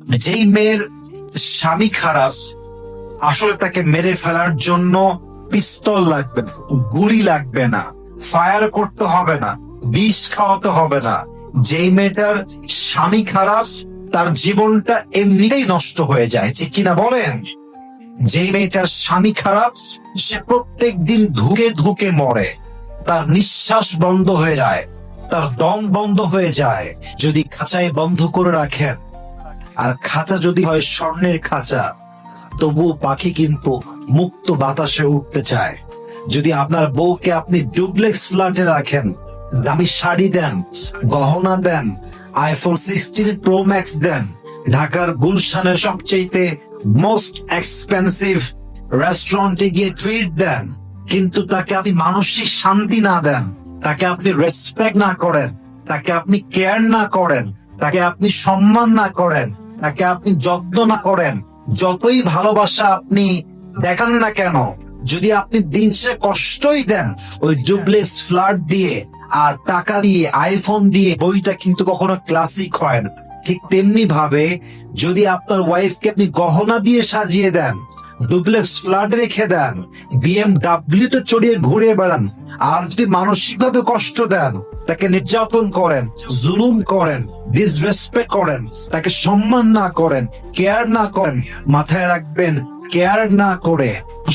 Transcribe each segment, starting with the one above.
যেই মেয়ের স্বামী খারাপ, আসলে তাকে মেরে ফেলার জন্য পিস্তল লাগবে গুলি লাগবে না, ফায়ার করতে হবে না, বিষ খাওয়াতে হবে না। যেই মেয়েটার স্বামী খারাপ, তার জীবনটা এমনিতেই নষ্ট হয়ে যায়, ঠিক কিনা বলেন? যেই মেয়েটার স্বামী খারাপ, সে প্রত্যেক দিন ধুকে ধুকে মরে, তার নিঃশ্বাস বন্ধ হয়ে যায়, তার দম বন্ধ হয়ে যায়। যদি খাঁচায় বন্ধ করে রাখেন আর খাঁচা যদি হয় স্বর্ণের খাঁচা, তবুও পাখি কিন্তু মুক্ত বাতাসে উঠতে চায়। যদি আপনার বউকে আপনি ডুপ্লেক্স ফ্ল্যাটে রাখেন, দামি শাড়ি দেন, গহনা দেন, আইফোন সিক্সটিন প্রো ম্যাক্স দেন, ঢাকার গুলশানের সবচেয়ে মোস্ট এক্সপেন্সিভ রেস্টুরেন্টে গিয়ে ট্রিট দেন, কিন্তু তাকে আপনি মানসিক শান্তি না দেন, তাকে আপনি রেসপেক্ট না করেন, তাকে আপনি কেয়ার না করেন, তাকে আপনি সম্মান না করেন তাকে আপনি যত্ন না করেন, যতই ভালোবাসা আপনি দেখান না কেন, যদি আপনি দিন শেষে কষ্টই দেন, ওই ডুপ্লেক্স ফ্ল্যাট দিয়ে আর টাকা দিয়ে আইফোন দিয়ে বইটা কিন্তু কখনো ক্লাসিক হয় না। ঠিক তেমনি ভাবে যদি আপনার ওয়াইফকে আপনি গহনা দিয়ে সাজিয়ে দেন ডুপ্লেক্স ফ্ল্যাট রেখে দেন বিএমডাব্লিউ তে চড়িয়ে ঘুরে বেড়ান, আর যদি মানসিক ভাবে কষ্ট দেন, তাকে নির্যাতন করেন, জুলুম করেন ডিসরেসপেক্ট করেন, তাকে সম্মান না করেন কেয়ার না করেন, মাথায় রাখবেন কেয়ার না করে,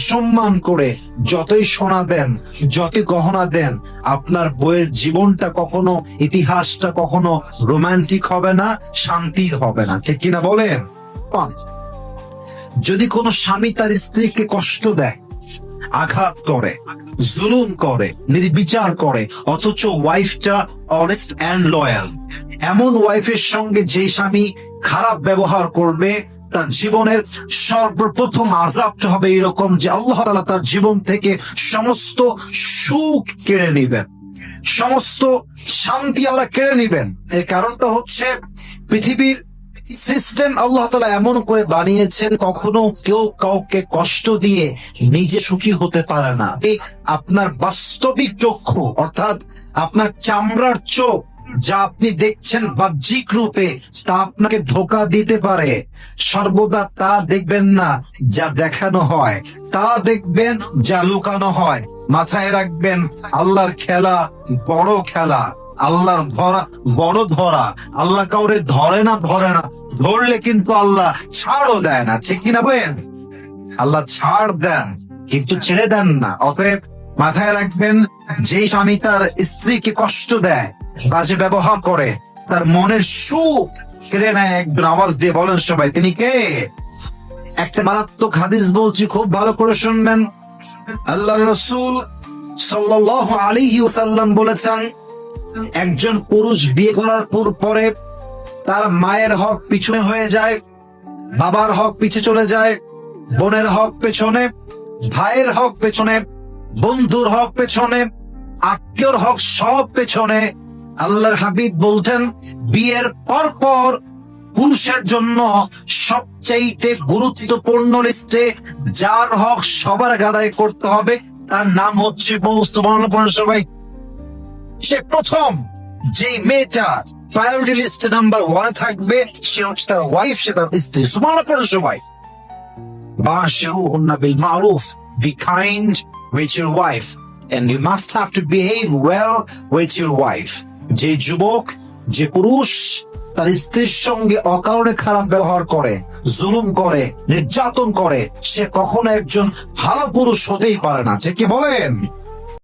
সম্মান করে, যতই সোনা দেন, যতই গহনা দেন, আপনার বইয়ের জীবনটা কখনো, ইতিহাসটা কখনো রোমান্টিক হবে না, শান্তির হবে না। ঠিক কিনা বলেন? যদি কোনো স্বামী তার স্ত্রীকে কষ্ট দেয় আঘাত করে, জুলুম করে, নির্বিচার করে, অথচ ওয়াইফটা অনেস্ট অ্যান্ড লয়াল এমন ওয়াইফের সঙ্গে যে স্বামী খারাপ ব্যবহার করবে, তার জীবনের সর্বপ্রথম আজাবটা হবে এরকম যে আল্লাহ তাআলা তার জীবন থেকে সমস্ত সুখ কেড়ে নিবেন। সমস্ত শান্তি আল্লাহ কেড়ে নিবেন। এর কারণটা হচ্ছে পৃথিবীর সিস্টেম আল্লাহ তালা এমন করে বানিয়েছেন, কখনো কেউ কাউকে কষ্ট দিয়ে নিজে সুখী হতে পারে না। আপনার বাস্তবিক চক্ষু, অর্থাৎ আপনার চামড়ার চোখ, যা আপনি দেখছেন বাহ্যিক রূপে, তা আপনাকে ধোকা দিতে পারে। সর্বদা তা দেখবেন না যা দেখানো হয়, তা দেখবেন যা লুকানো হয়। মাথায় রাখবেন, আল্লাহর খেলা বড় খেলা। আল্লাহর ধরা বড় ধরা। আল্লাহ কাউরে ধরে না ধরে না। ধরলে কিন্তু আল্লাহ ছাড়ও দেয় না। ঠিক কিনা বলেন? আল্লাহ ছাড় দেন, কিন্তু ছেড়ে দেন না। অতএব মাথায় রাখবেন যে স্বামী তার স্ত্রীকে কষ্ট দেয় বাজে ব্যবহার করে, তার মনের সুখ কেড়ে নেয় একজন আওয়াজ দিয়ে বলেন সবাই, তিনি কে? একটা মারাত্মক হাদিস বলছি, খুব ভালো করে শুনবেন। আল্লাহ রসুল সাল্লাল্লাহু আলাইহি ওয়াসাল্লাম বলেছেন, একজন পুরুষ বিয়ে করার পর পরে তার মায়ের হক পিছনে হয়ে যায়, বাবার হক পিছে চলে যায়, বোনের হক পেছনে, ভাইয়ের হক পেছনে, বন্ধুর হক পেছনে, আত্মীয়র হক সব পেছনে। আল্লাহর হাবিব বলতেন বিয়ের পর পর পুরুষের জন্য সবচাইতে গুরুত্বপূর্ণ লিস্টে যার হক সবার গাদায় করতে হবে, তার নাম হচ্ছে সবাই। সে প্রথম যে মেয়েটা প্রায়োরিটি নাম্বার থাকবে, সে হচ্ছে তার ওয়াইফ সে তার স্ত্রী। সুমানা সবাই। বাশিরুহুন্না বিল মারুফ be kind with your wife and you must have to behave well with your wife যে যুবক, যে পুরুষ, তার স্ত্রীর সঙ্গে অকারণে খারাপ ব্যবহার করে, জুলুম করে, নির্যাতন করে, সে কখনো একজন ভালো পুরুষ হতেই পারে না। যে কি বলেন?